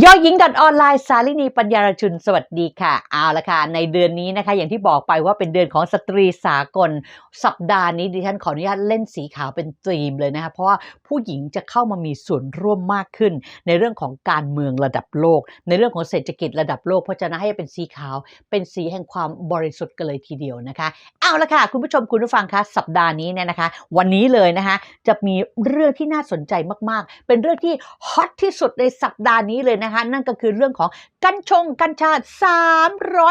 ยอดหญิงดอทออนไลน์สาลินีปัญญารชุน สวัสดีค่ะ เอาละค่ะ ในเดือนนี้นะคะ อย่างที่บอกไปว่าเป็นเดือนของสตรีสากล สัปดาห์นี้ดิฉันขออนุญาตเล่นสีขาวเป็นธีมเลยนะคะ เพราะว่าผู้หญิงจะเข้ามามีส่วนร่วมมากขึ้น ในเรื่องของการเมืองระดับโลก ในเรื่องของเศรษฐกิจระดับโลก เพราะฉะนั้นให้เป็นสีขาว เป็นสีแห่งความบริสุทธิ์กันเลยทีเดียวนะคะ เอาละค่ะ คุณผู้ชมคุณผู้ฟังคะสัปดาห์นี้เนี่ยนะคะ วันนี้เลยนะคะ จะมีเรื่องที่น่าสนใจมากๆ เป็นเรื่องที่ฮอตที่สุดในสัปดาห์นี้เลยนะคะ นั่นก็คือเรื่องของกัญชงกัญชา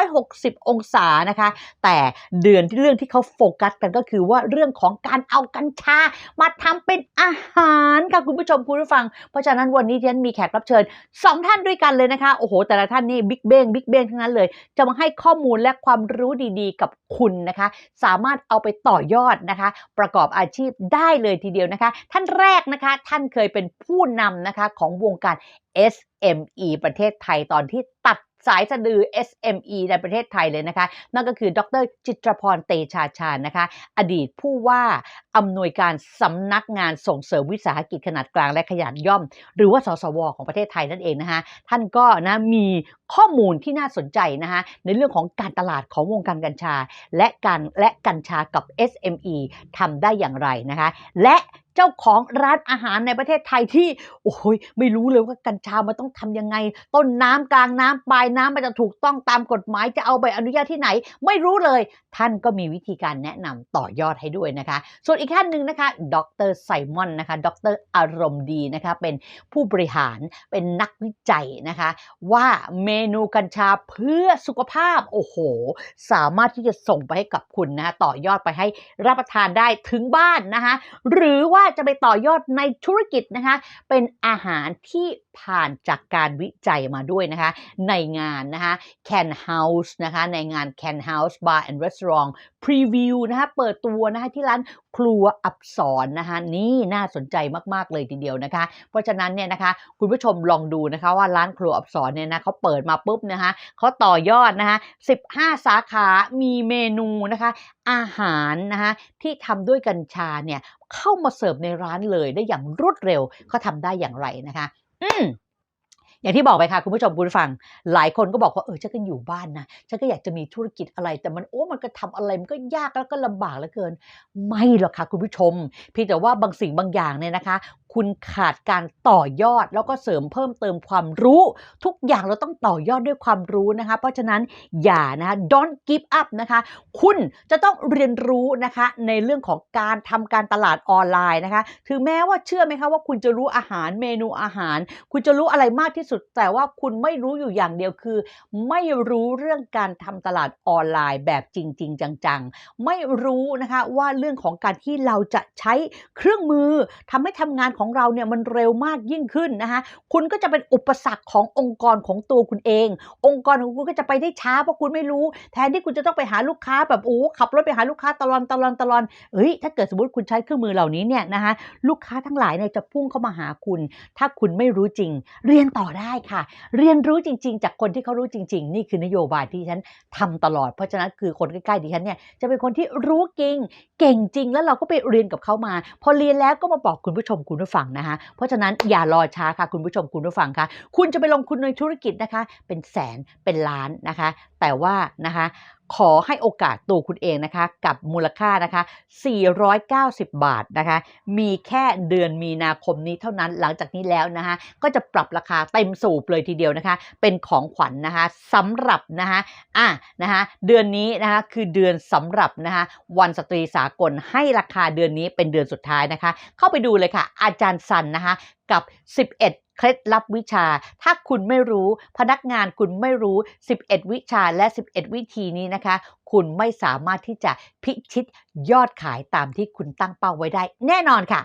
360 องศานะคะ แต่เดือนที่เรื่องที่เขาโฟกัสกันก็คือว่าเรื่องของการเอากัญชา มาทำเป็นอาหารค่ะคุณผู้ชมคุณผู้ฟัง เพราะฉะนั้นวันนี้ที่ฉันมีแขกรับเชิญ 2 ท่านด้วยกันเลยนะคะ โอ้โห แต่ละท่านนี่บิ๊กเบ้งบิ๊กเบ้งทั้งนั้นเลย จะมาให้ข้อมูลและความรู้ดีๆ กับคุณนะคะ สามารถเอาไปต่อยอดนะคะ ประกอบอาชีพได้เลยทีเดียวนะคะ ท่านแรกนะคะ ท่านเคยเป็นผู้นำนะคะของวงการ SME ประเทศไทยตอนที่ตัดสายสะดือ SME ในประเทศไทยเลยนะคะ นั่นก็คือ ดร จิตรพร เตชาชาญนะคะ อดีตผู้ว่าอำนวยการสำนักงานส่งเสริมวิสาหกิจขนาดกลางและขนาดย่อม หรือว่าสสว ของประเทศไทยนั่นเองนะคะ ท่านก็นะมี ข้อมูลที่น่าสนใจนะคะในเรื่องของการตลาดของวงการกัญชา และการและกัญชากับ SME ทำได้อย่างไรนะคะ และเจ้าของร้านอาหารในประเทศไทยที่ โอ้ยไม่รู้เลยว่ากัญชามันต้องทำยังไง ต้นน้ำกลางน้ำปลายน้ำมันจะถูกต้องตามกฎหมายจะเอาใบอนุญาตที่ไหน ไม่รู้เลย ท่านก็มีวิธีการแนะนำต่อยอดให้ด้วยนะคะ ส่วนอีกท่านหนึ่งนะคะ ดรไซมอนนะคะ ดรอารมณ์ดีนะคะ เป็นผู้บริหารเป็นนักวิจัยนะคะ ว่าเมนูกัญชาเพื่อสุขภาพ โอ้โห สามารถที่จะส่งไปให้กับคุณนะะต่อยอดไปให้รับประทานได้ถึงบ้านนะคะ หรือว่าจะไปต่อยอดในธุรกิจนะคะ เป็นอาหารที่ผ่านจากการวิจัยมาด้วยนะคะ ในงานนะคะ Can House นะคะ ในงาน Can House Bar and Restaurant Preview นะคะเปิดตัวนะคะที่ร้านครัวอับสรนะคะนี่น่าสนใจมาก ๆ เลยทีเดียวนะคะ เพราะฉะนั้นเนี่ยนะคะคุณผู้ชมลองดูนะคะว่าร้านครัวอับสรเนี่ยนะเขาเปิดมาปุ๊บนะคะเขาต่อยอดนะคะ15 สาขา มีเมนูนะคะ อาหารนะคะที่ทำด้วยกัญชาเนี่ยเข้ามาเสิร์ฟในร้านเลยได้อย่างรวดเร็วเขาทำได้อย่างไรนะคะ อืม อย่างที่บอกไปค่ะคุณผู้ชมคุณฟัง หลายคนก็บอกว่าเออฉันก็อยู่บ้านนะฉันก็อยากจะมีธุรกิจอะไร แต่มันโอ้มันก็ทำอะไรมันก็ยากแล้วก็ลำบากเหลือเกิน ไม่หรอกค่ะคุณผู้ชมเพียงแต่ว่าบางสิ่งบางอย่างเนี่ยนะคะ คุณขาดการต่อยอดแล้วก็เสริมเพิ่มเติมความรู้ ทุกอย่างเราต้องต่อยอดด้วยความรู้นะคะ เพราะฉะนั้นอย่านะคะ don't give up นะคะ คุณจะต้องเรียนรู้นะคะในเรื่องของการทำการตลาดออนไลน์นะคะ ถึงแม้ว่าเชื่อไหมคะว่าคุณจะรู้อาหารเมนูอาหาร คุณจะรู้อะไรมากที่สุดแต่ว่าคุณไม่รู้อยู่อย่างเดียวคือ ไม่รู้เรื่องการทำตลาดออนไลน์แบบจริง ๆ จังๆ ไม่รู้นะคะว่าเรื่องของการที่เราจะใช้เครื่องมือทำให้ทำงานของเราเนี่ยมันเร็วมากยิ่งขึ้นนะคะคุณก็จะเป็นอุปสรรคขององค์กรของตัวคุณเอง องค์กรของคุณก็จะไปได้ช้าเพราะคุณไม่รู้ แทนที่คุณจะต้องไปหาลูกค้าแบบโอ้ขับรถไปหาลูกค้าตลอนตลอนตลอนเฮ้ยถ้าเกิดสมมติคุณใช้เครื่องมือเหล่านี้เนี่ยนะคะลูกค้าทั้งหลายเนี่ยจะพุ่งเข้ามาหาคุณ ถ้าคุณไม่รู้จริง เรียนต่อได้ได้ค่ะ เรียนรู้จริง ๆ จากคนที่เขารู้จริง ๆ นี่คือนโยบายที่ฉันทำตลอด เพราะฉะนั้นคือคนใกล้ๆดิฉันเนี่ยจะเป็นคนที่รู้จริง เก่งจริง แล้วเราก็ไปเรียนกับเขามา พอเรียนแล้วก็มาบอกคุณผู้ชมคุณผู้ฟังนะคะ เพราะฉะนั้นอย่ารอช้าค่ะคุณผู้ชมคุณผู้ฟังค่ะคุณจะไปลงทุนในธุรกิจนะคะ เป็นแสนเป็นล้านนะคะ แต่ว่านะคะ ขอให้โอกาสตัวคุณเองนะคะกับมูลค่านะคะ 490 บาทนะคะ มีแค่เดือนมีนาคมนี้เท่านั้นหลังจากนี้แล้วนะคะ ก็จะปรับราคาเต็มสูบเลยทีเดียวนะคะ เป็นของขวัญนนะคะสำหรับนะคะอะนะคะเดือนนี้นะคะคือเดือนสำหรับนะคะวันสตรีสากลให้ราคาเดือนนี้เป็นเดือนสุดท้ายนะคะ เข้าไปดูเลยค่ะ อาจารย์สันนะคะ กับ 11 เคล็ดลับวิชา ถ้าคุณไม่รู้ พนักงานคุณไม่รู้ 11 วิชาและ 11 วิธีนี้นะคะ คุณไม่สามารถที่จะพิชิตยอดขายตามที่คุณตั้งเป้าไว้ได้ แน่นอนค่ะ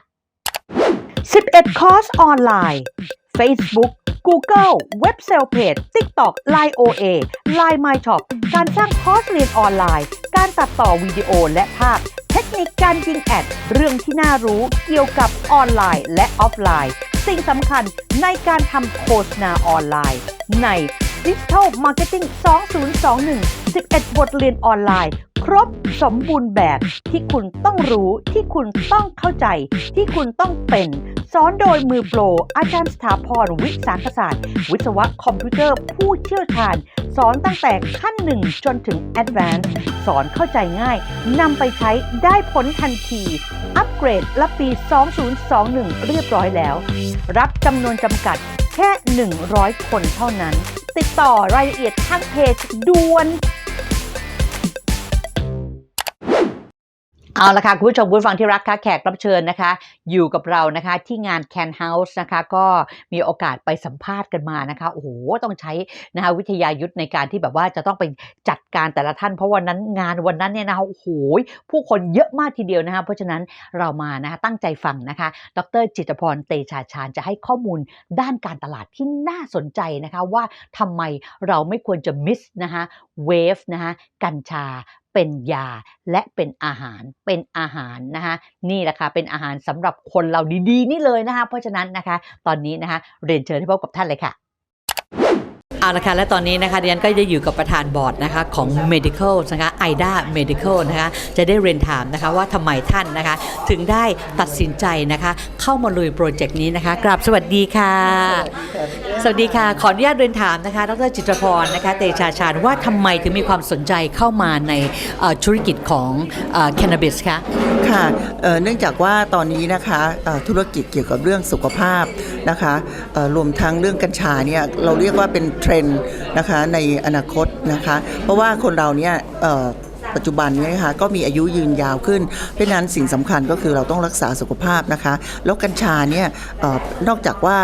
11 คอร์สออนไลน์ Facebook Google เว็บเซลเพจ TikTok Line OA Line My Shop การสร้างคอร์สเรียนออนไลน์ การตัดต่อวิดีโอและภาพ เทคนิคการยิงแอด เรื่องที่น่ารู้เกี่ยวกับออนไลน์และออฟไลน์ สิ่งสำคัญในการทำโฆษณาออนไลน์ ใน Digital Marketing 2021 11 บทเรียนออนไลน์ ครบสมบูรณ์แบบที่คุณต้องรู้ที่คุณต้องเข้าใจ ที่คุณต้องเป็นสอนโดยมือโปร อาจารย์สถาพรวิสาขศาสตร์ วิศวะคอมพิวเตอร์ผู้เชี่ยวชาญ สอนตั้งแต่ขั้นหนึ่งจนถึง Advanced สอนเข้าใจง่ายนำไปใช้ได้ผลทันที อัปเกรดรับปี 2021 เรียบร้อยแล้ว รับจำนวนจำกัดแค่ 100 คนเท่านั้น ติดต่อรายละเอียดทางเพจด่วน เอาละค่ะ คุณผู้ชมคุณฟังที่รักค่ะแขกรับเชิญนะคะ อยู่กับเรานะคะที่งาน Can House นะคะก็มีโอกาสไปสัมภาษณ์กันมานะคะโอ้โหต้องใช้นะคะวิทยายุทธในการที่แบบว่าจะต้องไปจัดการแต่ละท่าน เพราะวันนั้นงานวันนั้นเนี่ยนะคะโอ้โหผู้คนเยอะมากทีเดียวนะคะเพราะฉะนั้นเรามานะคะตั้งใจฟังนะคะ ดรจิตพรเตชาชาญจะให้ข้อมูลด้านการตลาดที่น่าสนใจนะคะว่าทำไมเราไม่ควรจะมิสนะคะเวฟนะคะกัญชา เป็นยาและเป็นอาหารเป็นอาหารนะคะนี่แหละค่ะเป็นอาหารสำหรับคนเราดีๆนี่เลยนะคะเพราะฉะนั้นนะคะ ตอนนี้นะคะเรียนเชิญให้พบกับท่านเลยค่ะ เอาละค่ะและตอนนี้นะคะเรียนก็จะอยู่กับประธานบอร์ดนะคะของ medical นะคะไอด้า medical นะคะจะได้เรียนถามนะคะว่าทำไมท่านนะคะ ถึงได้ตัดสินใจนะคะ เข้ามาลุยโปรเจกต์นี้นะคะกราบสวัสดีค่ะ สวัสดีค่ะ ขออนุญาตเรียนถามนะคะดรจิตรพรนะคะเตชาชาญว่าทำไมถึงมีความสนใจเข้ามาในเอ่อธุรกิจของแค n น a บิสคะ ค่ะเอ่อเนื่องจากว่าตอนนี้นะคะเอ่อธุรกิจเกี่ยวกับเรื่องสุขภาพนะคะเอ่อรวมทั้งเรื่องกัญชาเนี่ยเราเรียกว่าเป็นเทรนด์นะคะในอนาคตนะคะ เพราะว่าคนเราเนี่ยปัจจุบันเนี่ยนะคะก็มีอายุยืนยาวขึ้น เพราะนั้นสิ่งสำคัญก็คือเราต้องรักษาสุขภาพนะคะ แล้วกัญชาเนี่ยออนอกจากว่า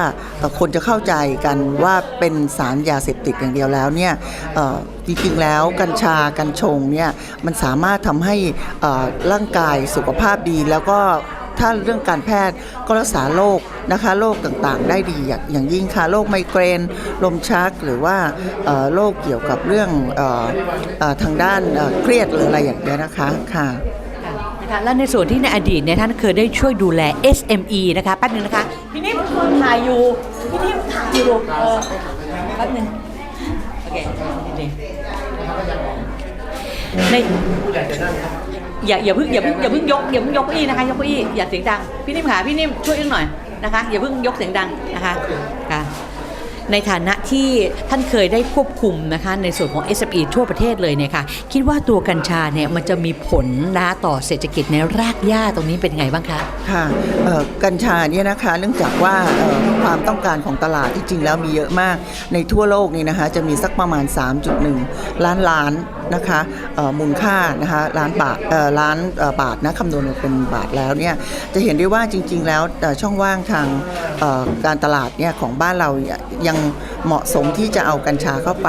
คนจะเข้าใจกันว่าเป็นสารยาเสพติดอย่างเดียวแล้วเนี่ยจริงๆแล้วกัญชากัญชงเนี่ยมันสามารถทำให้ร่างกายสุขภาพดีแล้วก็ ถ้าเรื่องการแพทย์ก็รักษาโรคนะคะโรคต่างๆ ได้ดีอย่างอย่างยิ่งค่ะโรคไมเกรนลมชักหรือว่าเอ่อโรคเกี่ยวกับเรื่องเอ่อเอ่อทางด้านเอ่อเครียดหรืออะไรอย่างเงี้ยนะคะค่ะนะคะและในส่วนที่ในอดีตเนี่ยท่านเคยได้ช่วยดูแล SME นะคะแป๊บนึงนะคะพี่นิ่มถ่ายอยู่พี่นิ่มถ่ายอยู่เออแป๊บนึงโอเคนี่ใน อย่าอย่าเพิ่งอย่าเพิ่งอย่าเพิ่งยกอย่าเพิ่งยกเก้าอี้นะคะยกเก้าอี้อย่าเสียงดังพี่นิ่มขาพี่นิ่มช่วยอึ้งหน่อยนะคะ อย่าเพิ่งยกเสียงดังนะคะ ในฐานะที่ท่านเคยได้ควบคุมนะคะในส่วนของ SME ทั่วประเทศเลยเนี่ยค่ะคิดว่าตัวกัญชาเนี่ยมันจะมีผลนะต่อเศรษฐกิจในรากหญ้าตรงนี้เป็นไงบ้างคะค่ะกัญชาเนี่ยนะคะเนื่องจากว่าความต้องการของตลาดที่จริงแล้วมีเยอะมากในทั่วโลกนี่นะคะจะมีสักประมาณ 3.1 ล้านล้านนะคะมูลค่านะคะล้านบาทเออล้านบาทนะคำนวณมาเป็นบาทแล้วเนี่ยจะเห็นได้ว่าจริง ๆ แล้วช่องว่างทางการตลาดเนี่ยของบ้านเรายังเหมาะสมที่จะเอากัญชาเข้าไป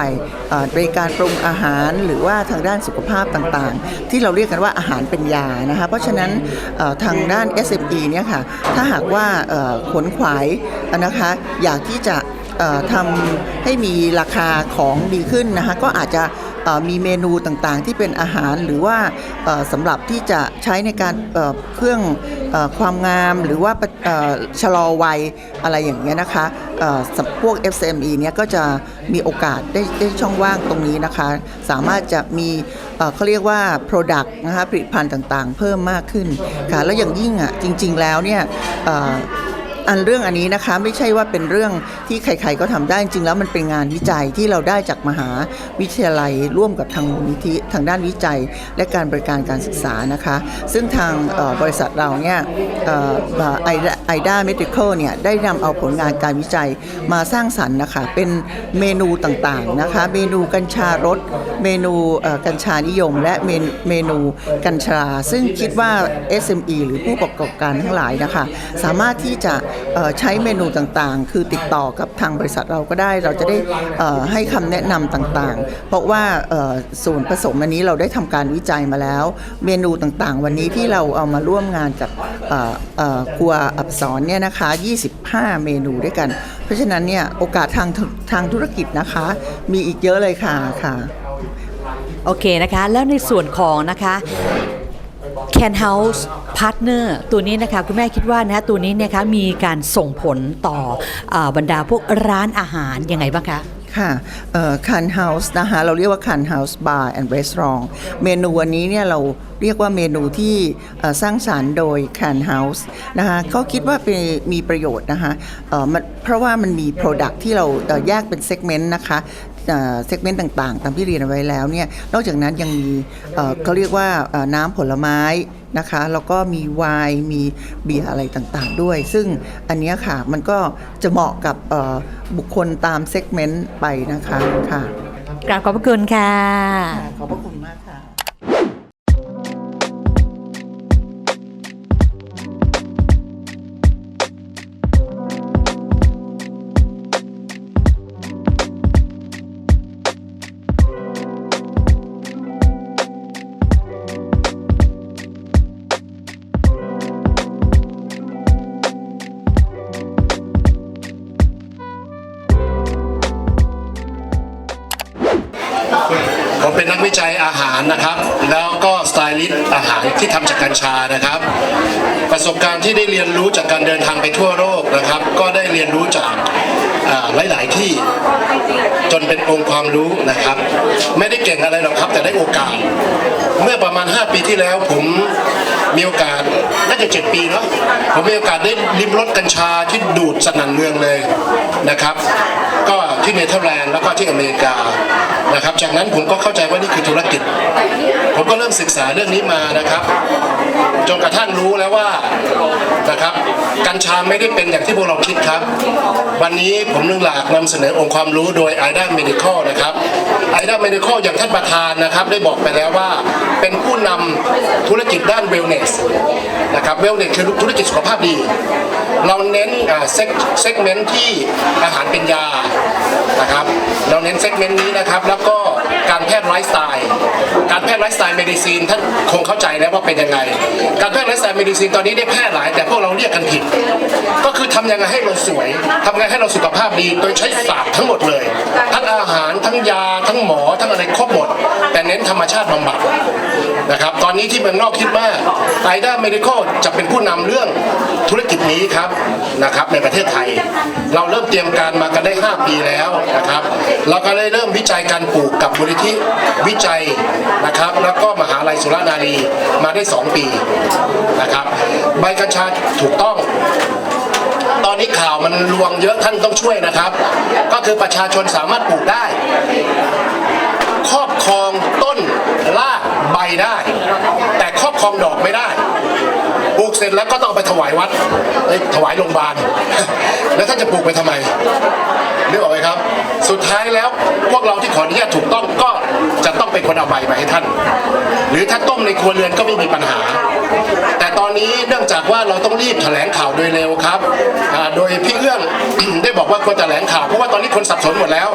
ในการปรุงอาหารหรือว่าทางด้านสุขภาพต่างๆ ที่เราเรียกกันว่าอาหารเป็นยานะคะเพราะฉะนั้นทางด้าน SME เนี่ยค่ะถ้าหากว่าขนขวายนะคะอยากที่จะทำให้มีราคาของดีขึ้นนะคะก็อาจจะ มีเมนูต่างๆ ที่เป็นอาหารหรือว่าสำหรับที่จะใช้ในการเครื่องอความงามหรือว่าชะลอวัยอะไรอย่างเงี้ยนะคะพวก SME เนี่ยก็จะมีโอกาสได้ได้ช่องว่างตรงนี้นะคะ สามารถจะมีเขาเรียกว่า Product นะคะผลิตภัณฑ์ต่างๆ เพิ่มมากขึ้นค่ะแล้วอย่างยิ่งอะจริง ๆ แล้วเนี่ย อันเรื่องอันนี้นะคะไม่ใช่ว่าเป็นเรื่องที่ใครๆก็ทำได้จริงๆแล้วมันเป็นงานวิจัยที่เราได้จากมหาวิทยาลัยร่วมกับทางมูลนิธิทางด้านวิจัย และการบริการการศึกษานะคะ ซึ่งทางบริษัทเราเนี่ยไอด้าเมดิคอลเนี่ยได้นำเอาผลงานการวิจัยมาสร้างสรรค์นะคะเป็นเมนูต่างๆนะคะเมนูกัญชารสเมนูกัญชานิยม และเมนเมนูกัญชา ซึ่งคิดว่า SME หรือผู้ประกอบการทั้งหลายนะคะสามารถที่จะใช้เมนูต่างๆ คือติดต่อกับทางบริษัทเราก็ได้ เราจะได้ให้คำแนะนำต่างๆ เพราะว่าส่วนผสมอันนี้เราได้ทำการวิจัยมาแล้ว เมนูต่างๆ วันนี้ที่เราเอามาร่วมงานกับครัวอับสอนเนี่ยนะคะ 25 เมนูด้วยกัน เพราะฉะนั้นเนี่ยโอกาสทางทางธุรกิจนะคะ มีอีกเยอะเลยค่ะค่ะ โอเคนะคะ แล้วในส่วนของนะคะ Can House Partner ตัวนี้นะคะคุณแม่คิดว่านะตัวนี้เนะคะมีการส่งผลต่ออบรรดาพวกร้านอาหารยังไงบ้างคะค่ะคันเฮาส์นะคะเราเรียกว่าคันเฮาส์บาร์แอนด์รีสอร์ทเมนูวันนี้เนี่ยเราเรียกว่าเมนูที่สร้างสารรค์โดยคันเฮาส์นะคะเขาคิดว่าเป็นมีประโยชน์นะคะเพราะว่ามันมี Product ที่เราแยกเป็นเซกเมนต์นะคะ เซกเมนต์ต่างๆ ตามที่เรียนเอาไว้แล้วเนี่ยนอกจากนั้นยังมีเอ่อเขาเรียกว่าเอ่อน้ำผลไม้นะคะแล้วก็มีไวน์มีเบียร์อะไรต่างๆด้วย ซึ่งอันเนี้ยค่ะมันก็จะเหมาะกับเอ่อบุคคลตามเซกเมนต์ไปนะคะค่ะกราบขอบพระคุณค่ะ ขอบพระคุณมาก เรียนรู้จากหลาย ๆ ที่จนเป็นองค์ความรู้นะครับ ไม่ได้เก่งอะไรหรอกครับ แต่ได้โอกาส เมื่อประมาณ 5 ปีที่แล้วผมมีโอกาสน่าจะ7ปีเนาะผมมีโอกาสได้ริมรถกัญชาที่ดูดสนั่นเมืองเลยนะครับ ก็ที่เนเธอร์แลนด์แล้วก็ที่อเมริกา นะครับ จากนั้นผมก็เข้าใจว่านี่คือธุรกิจ ผมก็เริ่มศึกษาเรื่องนี้มานะครับ จนกระทั่งรู้แล้วว่านะครับกัญชาไม่ได้เป็นอย่างที่พวกเราคิดครับ วันนี้ผมนึงหลากนำเสนอองค์ความรู้โดยไอด้าเมดิคอลนะครับ i d a Medical อย่างท่านประธานนะครับได้บอกไปแล้วว่า เป็นผู้นำธุรกิจด้านเวลเนสนะครับเวลเนสคือธุรกิจสุขภาพดี เราเน้นเซกเมนต์ที่อาหารเป็นยานะครับเราเน้นเซกเมนต์นี้นะครับแล้วก็ การแพทย์ไลฟ์สไตล์การแพทย์ไลฟ์สไตล์เมดิซีนท่านคงเข้าใจแล้วว่าเป็นยังไง การแพทย์ไลฟ์สไตล์เมดิซีนตอนนี้ได้แพร่หลาย แต่พวกเราเรียกกันผิด ก็คือทำยังไงให้เราสวยทำยังไงให้เราสุขภาพดีโดยใช้ศาสตร์ทั้งหมดเลย ทั้งอาหารทั้งยาทั้งหมอทั้งอะไรครบหมด แต่เน้นธรรมชาติบำบัดนะครับตอนนี้ที่เมืองนอกคิดมาไอด้าเมดิคอลจะเป็นผู้นำเรื่องธุรกิจนี้ครับนะครับในประเทศไทย เราเริ่มเตรียมการมากันได้ 5 ปีแล้วนะครับเราก็ได้เริ่มวิจัยการปลูกกับมูลนิธิวิจัยนะครับ แล้วก็มหาลัยสุรานารีมาได้ 2 ปีนะครับ ใบกัญชาถูกต้องตอนนี้ข่าวมันลวงเยอะท่านต้องช่วยนะครับ ก็คือประชาชนสามารถปลูกได้ ครอบครองต้นรากใบได้ แต่ครอบครองดอกไม่ได้ ร็จแล้วก็ต้องเอาไปถวายวัดถวายโรงพยาบาล แล้วท่านจะปลูกไปทำไมนึกออกไหมครับ สุดท้ายแล้วพวกเราที่ขออนุญาตถูกต้องก็จะต้องเป็นคนเอาใบมาให้ท่าน หรือถ้าต้มในครัวเรือนก็ไม่มีปัญหา แต่ตอนนี้เนื่องจากว่าเราต้องรีบแถลงข่าวโดยเร็วครับ โดยพี่เอื้องได้บอกว่าควรแถลงข่าว เพราะว่าตอนนี้คนสับสนหมดแล้ว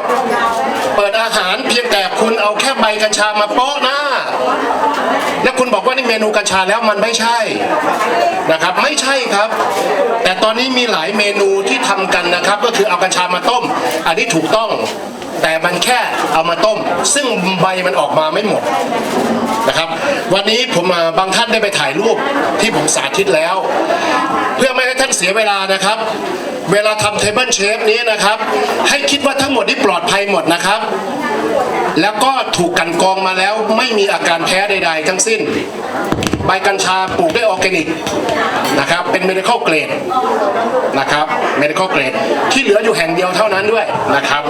เปิดอาหารเพียงแต่คุณเอาแค่ใบกัญชามาโป๊ะหน้า แล้วคุณบอกว่านี่เมนูกัญชาแล้วมันไม่ใช่นะครับ ไม่ใช่ครับ แต่ตอนนี้มีหลายเมนูที่ทำกันนะครับ ก็คือเอากัญชามาต้ม อันนี้ถูกต้อง แต่มันแค่เอามาต้ม ซึ่งใบมันออกมาไม่หมดนะครับ วันนี้ผมบางท่านได้ไปถ่ายรูปที่ผมสาธิตแล้ว เพื่อไม่ให้ท่านเสียเวลานะครับ เวลาทำเทเบิลเชฟนี้นะครับ ให้คิดว่าทั้งหมดนี้ปลอดภัยหมดนะครับ แล้วก็ถูกกันกรองมาแล้วไม่มีอาการแพ้ใด ๆ ทั้งสิ้น ใบกัญชาปลูกด้วยออร์แกนิกนะครับ เป็น medical grade นะครับ medical grade ที่เหลืออยู่แห่งเดียวเท่านั้นด้วยนะครับ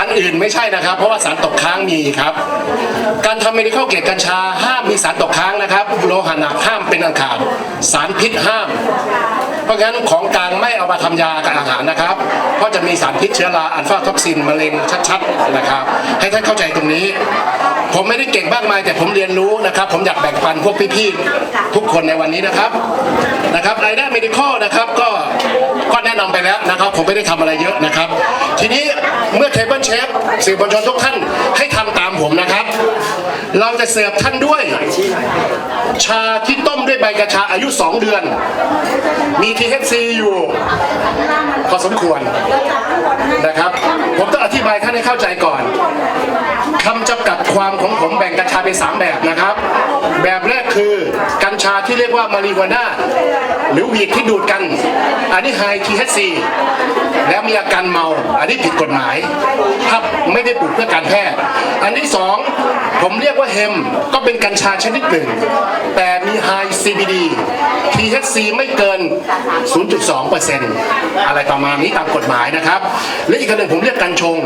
อันอื่นไม่ใช่นะครับ เพราะว่าสารตกค้างมีครับ การทำ medical grade กัญชาห้ามมีสารตกค้างนะครับ โลหะหนักห้ามเป็นอันขาดสารพิษห้าม เพราะงั้นของกลางไม่เอามาทำยากับอาหารนะครับ เพราะจะมีสารพิษเชื้อราอัลฟาท็อกซินมะเร็งชัดๆนะครับ ให้ท่านเข้าใจตรงนี้ ผมไม่ได้เก่งมากมายแต่ผมเรียนรู้นะครับ ผมอยากแบ่งปันพวกพี่ๆทุกคนในวันนี้นะครับ นะครับรายได้ medical นะครับก็ก็แนะนำไปแล้วนะครับ ผมไม่ได้ทำอะไรเยอะนะครับ ทีนี้เมื่อเทเบิลเชฟสื่อมวลชนทุกท่านให้ทำตามผมนะครับ เราจะเสิร์ฟท่านด้วย ชาที่ต้มด้วยใบกัญชาอายุ 2 เดือน มี THC อยู่พอสมควรนะครับ ผมต้องอธิบายท่านให้เข้าใจก่อนคำจำกัดความของผมแบ่งกัญชาเป็น3แบบนะครับ แบบแรกคือกัญชาที่เรียกว่ามาริวาน่าหรือวีดที่ดูดกัน อันนี้ไฮ THC แล้วมีอาการเมา อันนี้ผิดกฎหมายถ้าไม่ได้ปลูกเพื่อการแพทย์ อันที่สองผมเรียกว่าเฮมก็เป็นกัญชาชนิดหนึ่ง แต่มี High CBD THC ไม่เกิน 0.2%อะไรประมาณนี้ตามกฎหมายนะครับ และอีกอันหนึ่งผมเรียกกัญชง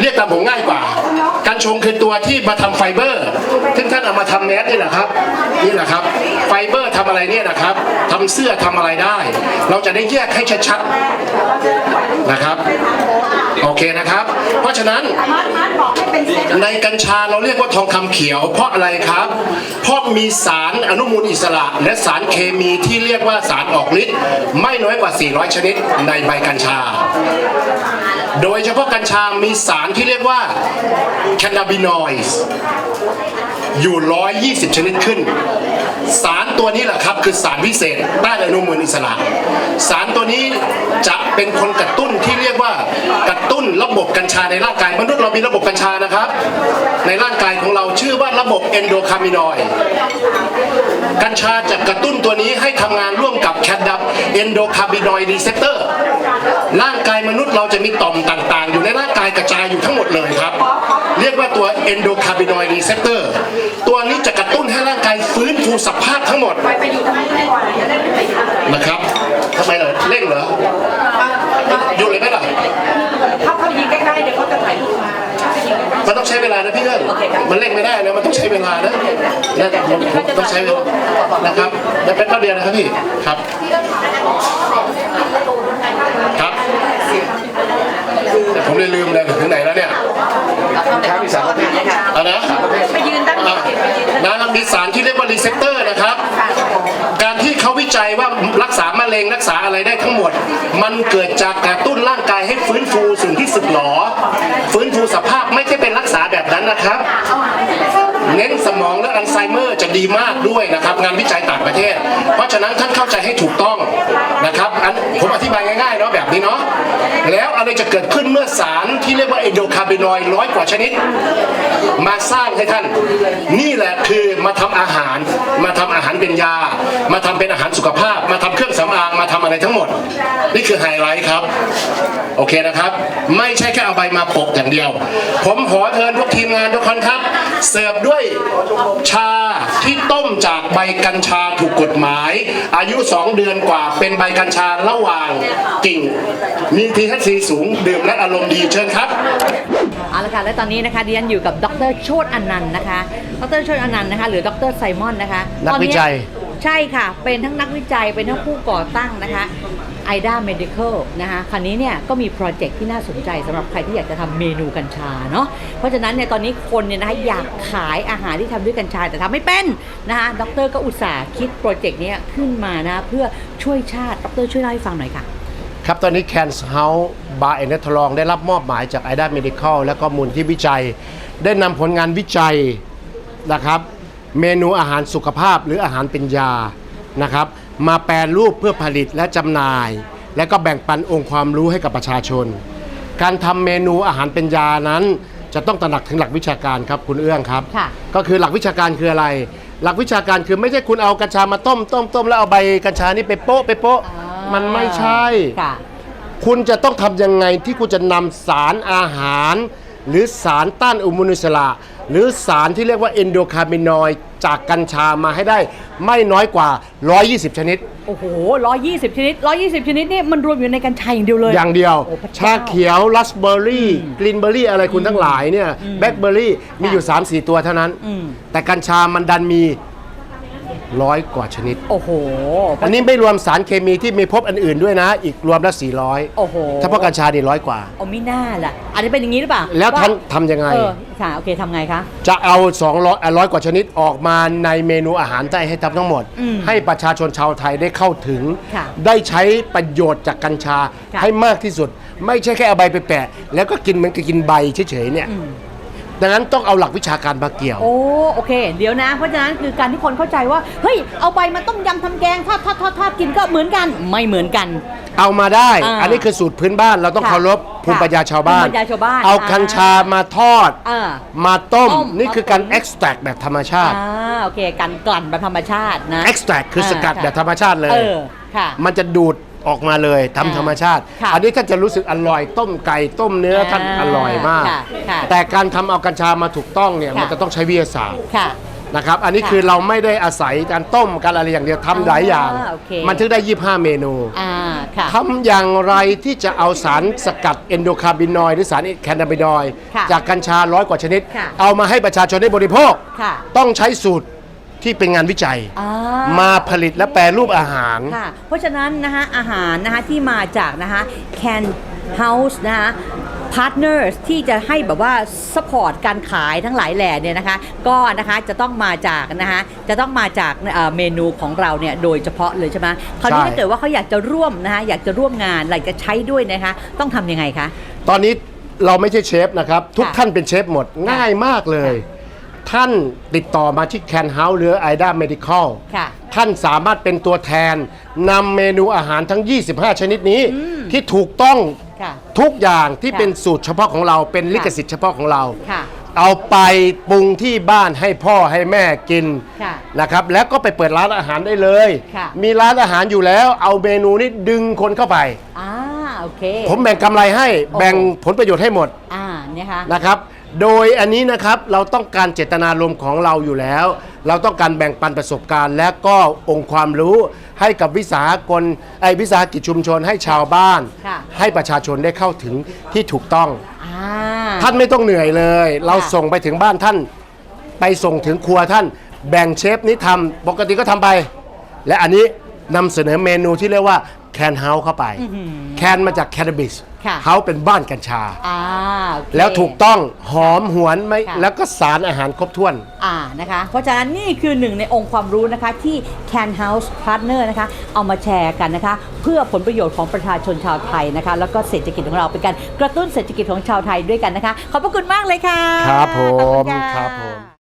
เรียกตามผมง่ายกว่า ชงคือตัวที่มาทำไฟเบอร์ ซึ่งท่านเอามาทำแมสนี่แหละครับ นี่แหละครับ ไฟเบอร์ทำอะไรเนี่ยนะครับทำเสื้อทำอะไรได้ เราจะได้แยกให้ชัดๆนะครับ โอเคนะครับ เพราะฉะนั้นในกัญชาเราเรียกว่าทองคำเขียว เพราะอะไรครับ เพราะมีสารอนุมูลอิสระ และสารเคมีที่เรียกว่าสารออกฤทธิ์ไม่น้อยกว่า 400 ชนิดในใบกัญชา โดยเฉพาะกัญชามีสารที่เรียกว่าแคนาบินอยส์อยู่ 120 ชนิดขึ้น สารตัวนี้แหละครับคือสารพิเศษต้านอนุมูลอิสระ สารตัวนี้จะเป็นคนกระตุ้นที่เรียกว่ากระตุ้นระบบกัญชาในร่างกายมนุษย์เรามีระบบกัญชานะครับ ในร่างกายของเราชื่อว่าระบบเอนโดคามินอยด์ กัญชาจะกระตุ้นตัวนี้ให้ทำงานร่วมกับแคดดับเอนโดคาร์บินอยด์รีเซปเตอร์ร่างกายมนุษย์เราจะมีต่อมต่างๆ อยู่ในร่างกายกระจายอยู่ทั้งหมดเลยครับ เรียกว่าตัวเอนโดคาร์บินอยด์รีเซปเตอร์ตัวนี้จะกระตุ้นให้ร่างกายฟื้นฟูสภาพทั้งหมดนะครับทำไมเหรอเร่งเหรอ มันต้องใช้เวลานะพี่เอิญมันเร่งไม่ได้นะมันต้องใช้เวลานะนะผมผมต้องใช้เวลานะครับแล้วเป็นข้อเดียวนะครับพี่ครับ ครับแต่ ผมเลยลืมเลยถึงไหนแล้วเนี่ยๆพี่สาวเอานะไปยืนตั้งอะสิไปยืนนะมันมีสารที่เรียกว่ารีเซปเตอร์นะครับ การที่เขาวิจัยว่ารักษามะเร็งรักษาอะไรได้ทั้งหมด มันเกิดจากกระตุ้นร่างกายให้ฟื้นฟูสิ่งที่สึกหรอ ฟื้นฟูสภาพไม่ใช่เป็นรักษาแบบนั้นนะครับ เน้นสมองและอัลไซเมอร์จะดีมากด้วยนะครับ งานวิจัยต่างประเทศ เพราะฉะนั้นท่านเข้าใจให้ถูกต้องนะครับอันผมอธิบายง่ายๆเนาะแบบนี้เนาะแล้วอะไรจะเกิดขึ้นเมื่อสารที่เรียกว่าเอนโดคาร์บินอยร้อยกว่าชนิด มาสร้างให้ท่าน นี่แหละคือมาทำอาหาร มาทำอาหารเป็นยา มาทำเป็นอาหารสุขภาพ มาทำเครื่องสำอางมาทำอะไรทั้งหมด นี่คือไฮไลท์ครับ โอเคนะครับ ไม่ใช่แค่เอาใบมาปะอย่างเดียว ผมขอเชิญทุกทีมงานทุกคนครับ เสิร์ฟด้วยชาที่ต้มจากใบกัญชาถูกกฎหมาย อายุ 2 เดือนกว่าเป็นใบกัญชาระหว่างกิ่ง มีทีทัซีสูงดื่มและอารมณ์ดีเชิญครับเอาละค่ะและตอนนี้นะคะดิฉันอยู่กับดรโชตอนันต์นะคะ ดรโชตอนันต์นะคะ หรือดรไซมอนนะคะนักวิจัยตอนนี้ ใช่ค่ะ เป็นทั้งนักวิจัย เป็นทั้งผู้ก่อตั้งนะคะ IDA Medical นะคะคราวนี้เนี่ยก็มีโปรเจกต์ที่น่าสนใจสำหรับใครที่อยากจะทำเมนูกัญชาเนาะ เพราะฉะนั้นเนี่ยตอนนี้คนเนี่ยนะคะอยากขายอาหารที่ทำด้วยกัญชาแต่ทำไม่เป็นนะคะดรก็อุตส่าห์คิดโปรเจกต์นี้ขึ้นมานะเพื่อช่วยชาติดรช่วยเล่าให้ฟังหน่อยค่ะครับตอนนี้ Cans House Bar and r e s t a u r a n ได้รับมอบหมายจาก IDA Medical และก็มูลที่วิจัย ได้นำผลงานวิจัยนะครับ เมนูอาหารสุขภาพหรืออาหารเป็นยานะครับ มาแปรรูปเพื่อผลิตและจำหน่าย และก็แบ่งปันองค์ความรู้ให้กับประชาชน การทำเมนูอาหารเป็นยานั้น จะต้องตระหนักถึงหลักวิชาการครับคุณเอื้องครับ ค่ะ ก็คือหลักวิชาการคืออะไร หลักวิชาการคือไม่ใช่คุณเอากัญชามาต้มต้มต้มแล้วเอาใบกัญชานี่ไปโป๊ะไปโป๊ะมันไม่ใช่ ค่ะ คุณจะต้องทำยังไงที่คุณจะนำสารอาหาร หรือสารต้านอนุมูลอิสระ หรือสารที่เรียกว่าเอนโดคาร์บินอยด์จากกัญชามาให้ได้ไม่น้อยกว่า 120 ชนิด โอ้โหร้อยยี่สิบชนิดร้อยี่สิบชนิดนี่มันรวมอยู่ในกัญชาอย่างเดียวเลย อย่างเดียว โอ้พระชาเจ้าเขียวลัสเบอร์รี่กรีนเบอร์รี่อะไรคุณทั้งหลายเนี่ยแบล็คเบอร์รี่มีอยู่ 3-4 ตัวเท่านั้น อืม แต่กัญชามันดันมี ร้อยกว่าชนิด โอ้โห อันนี้ไม่รวมสารเคมีที่มีพบอันอื่นด้วยนะ อีกรวมแล้ว400 โอ้โหเฉพาะกัญชานี่ร้อยกว่า โอ้ไม่น่าล่ะอันนี้เป็นอย่างนี้หรือเปล่าแล้วท่านาทำยังไง เออค่ะโอเคทำไงคะ จะเอา 200ร้อยกว่าชนิดออกมาในเมนูอาหารใจให้ทำทั้งหมด อืมให้ประชาชนชาวไทยได้เข้าถึง ค่ะได้ใช้ประโยชน์จากกัญชาค่ะ ให้มากที่สุด ไม่ใช่แค่เอาใบไปแปะ แล้วก็กินเหมือนกับกินใบเฉยๆเนี่ย ดังนั้นต้องเอาหลักวิชาการมาเกี่ยว โอ้โอเค เดี๋ยวนะ เพราะฉะนั้นคือการที่คนเข้าใจว่า เฮ้ย เอาใบมาต้มยำทำแกงทอดทอดทอดทอดกินก็เหมือนกัน ไม่เหมือนกัน เอามาได้ อ่าอันนี้คือสูตรพื้นบ้านเราต้องค่ะเคารพภูมิปัญญาชาวบ้าน ภูมิปัญญาชาวบ้านเอาอ่ากัญชามาทอดเออมาต้ม ต้มนี่คือการ มาตุ๋น extract แบบธรรมชาติอ่าโอเคการกลั่นแบบธรรมชาตินะ extract คือสกัดอ่าแบบธรรมชาติเลย เออค่ะ มันจะดูด ออกมาเลยทำอ่าธรรมชาติ ค่ะอันนี้ท่านจะรู้สึกอร่อยต้มไก่ต้มเนื้อท่านอร่อยมาก ค่ะค่ะแต่การทำเอากัญชามาถูกต้องเนี่ยค่ะ มันจะต้องใช้วิทยาศาสตร์ ค่ะ นะครับ อันนี้ค่ะคือเราไม่ได้อาศัยการต้มการอะไรอย่างเดียวทำหลายอย่างอ่าโอเค มันถึงได้ 25 เมนูอ่าค่ะ ทำอย่างไรที่จะเอาสารสกัดเอนโดคาร์บินอยด์หรือสารแคนนาบินอยด์ค่ะจากกัญชาร้อยกว่าชนิด ค่ะเอามาให้ประชาชนได้บริโภค ค่ะ ต้องใช้สูตร ที่เป็นงานวิจัย อ่ามาผลิตและแปรรูปอาหาร ค่ะ เพราะฉะนั้นนะคะอาหารนะคะที่มาจากนะคะ Can House นะคะพาร์ทเนอร์ที่จะให้แบบว่าสปอร์ตการขายทั้งหลายแหล่เนี่ยนะคะ ก็นะคะจะต้องมาจากนะคะจะต้องมาจากเอ่อเมนูของเราเนี่ยโดยเฉพาะเลยใช่ไหมคราวนี้ใช่ ถ้าเกิดว่าเขาอยากจะร่วมนะคะอยากจะร่วมงานอยากจะใช้ด้วยนะคะ ต้องทำยังไงคะ ตอนนี้เราไม่ใช่เชฟนะครับ ทุกค่ะท่านเป็นเชฟหมดง่ายมากเลย ท่านติดต่อมาที่แคนเฮาส์หรือไอด้าเมดิคอลค่ะท่านสามารถเป็นตัวแทนนำเมนูอาหารทั้ง 25 ชนิดนี้ที่ถูกต้องค่ะทุกอย่างที่ค่ะเป็นสูตรเฉพาะของเราเป็นลิขสิทธิ์เฉพาะของเรา ค่ะเอาไปปรุงที่บ้านให้พ่อให้แม่กินค่ะนะครับ แล้วก็ไปเปิดร้านอาหารได้เลย ค่ะ มีร้านอาหารอยู่แล้ว เอาเมนูนี้ดึงคนเข้าไป อ่าโอเค ผมแบ่งกำไรให้โอ้แบ่งผลประโยชน์ให้หมด อ่าเนี่ยค่ะ นะครับ โดยอันนี้นะครับเราต้องการเจตนารมณ์ของเราอยู่แล้ว เราต้องการแบ่งปันประสบการณ์ และก็องค์ความรู้ให้กับวิสาหกลไอ้วิสาหกิจชุมชนให้ชาวบ้าน ค่ะ ให้ประชาชนได้เข้าถึงที่ถูกต้อง อ่า ท่านไม่ต้องเหนื่อยเลย เราค่ะส่งไปถึงบ้านท่าน ไปส่งถึงครัวท่าน แบ่งเชฟนี้ทำปกติก็ทำไป และอันนี้นำเสนอเมนูที่เรียกว่า แคนเฮาส์เข้าไป แคนมาจากแค n น a บิสค่ะ เฮาเป็นบ้านกัญชา อ่าโอเค แล้วถูกต้องหอมหวนไม่ค่ะ แล้วก็สารอาหารครบถ้วน อ่านะคะ เพราะฉะนั้นนี่คือหนึ่งในองค์ความรู้นะคะที่ Can House Partner นะคะเอามาแชร์กันนะคะ เพื่อผลประโยชน์ของประชาชนชาวไทยนะคะ แล้วก็เศรษฐกิจของเราเป็นการกระตุ้นเศรษฐกิจของชาวไทยด้วยกันนะคะ ขอบพระคุณมากเลยค่ะครับผมขอบณะครับผม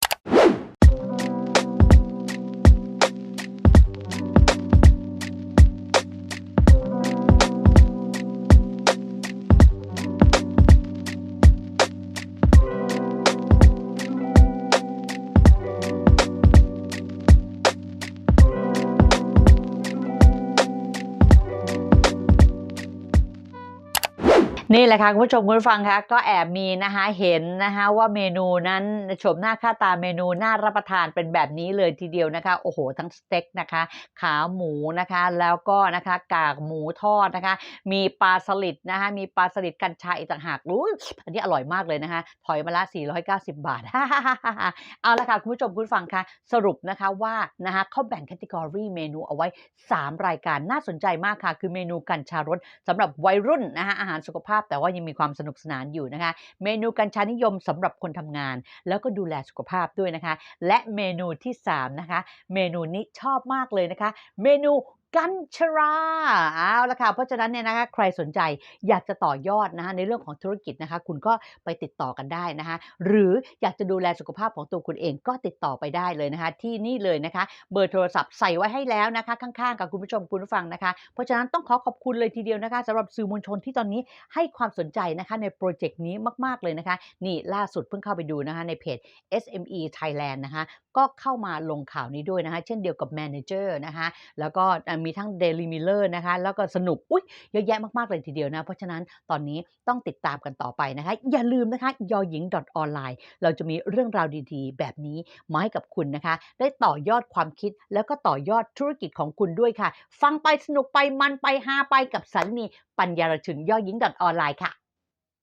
แหละค่ะคุณผู้ชมคุณผู้ฟังคะก็แอบมีนะคะเห็นนะคะว่าเมนูนั้นโฉมหน้าค่าตาเมนูน่ารับประทานเป็นแบบนี้เลยทีเดียวนะคะโอ้โหทั้งสเต็กนะคะขาหมูนะคะแล้วก็นะคะกากหมูทอดนะคะ มีปลาสลิดนะคะมีปลาสลิดกัญชาอีกต่างหากรู้อันนี้อร่อยมากเลยนะคะถอยมาละ 490 บาท เอาละค่ะคุณผู้ชมคุณผู้ฟังคะสรุปนะคะว่านะคะเขาแบ่งแคตตากรีเมนูเอาไว้ 3 รายการน่าสนใจมากค่ะ คือเมนูกัญชารสสำหรับวัยรุ่นนะคะอาหารสุขภาพแต่แต่ว่ายังมีความสนุกสนานอยู่นะคะ เมนูกัญชานิยมสำหรับคนทำงาน แล้วก็ดูแลสุขภาพด้วยนะคะ และเมนูที่3นะคะ เมนูนี้ชอบมากเลยนะคะ เมนู กัญชราเอาละค่ะเพราะฉะนั้นเนี่ยนะคะใครสนใจอยากจะต่อยอดนะคะในเรื่องของธุรกิจนะคะคุณก็ไปติดต่อกันได้นะคะหรืออยากจะดูแลสุขภาพของตัวคุณเองก็ติดต่อไปได้เลยนะคะที่นี่เลยนะคะเบอร์โทรศัพท์ใส่ไว้ให้แล้วนะคะข้างๆกับคุณผู้ชมคุณผู้ฟังนะคะ เพราะฉะนั้นต้องขอขอบคุณเลยทีเดียวนะคะสำหรับสื่อมวลชนที่ตอนนี้ให้ความสนใจนะคะในโปรเจกต์นี้มากๆเลยนะคะนี่ล่าสุดเพิ่งเข้าไปดูนะคะในเพจ SME Thailand นะคะก็เข้ามาลงข่าวนี้ด้วยนะคะเช่นเดียวกับ Manager นะคะแล้วก็มีมีทั้งเดลิมิเลอร์นะคะ แล้วก็สนุกอุ้ยเยอะแยะมากๆเลยทีเดียวนะ เพราะฉะนั้นตอนนี้ต้องติดตามกันต่อไปนะคะ อย่าลืมนะคะยอหญิง .online เราจะมีเรื่องราวดีๆ แบบนี้มาให้กับคุณนะคะ ได้ต่อยอดความคิดแล้วก็ต่อยอดธุรกิจของคุณด้วยค่ะ ฟังไปสนุกไปมันไปฮาไปกับสันนีปัญญารชุนยอหญิง .online ค่ะ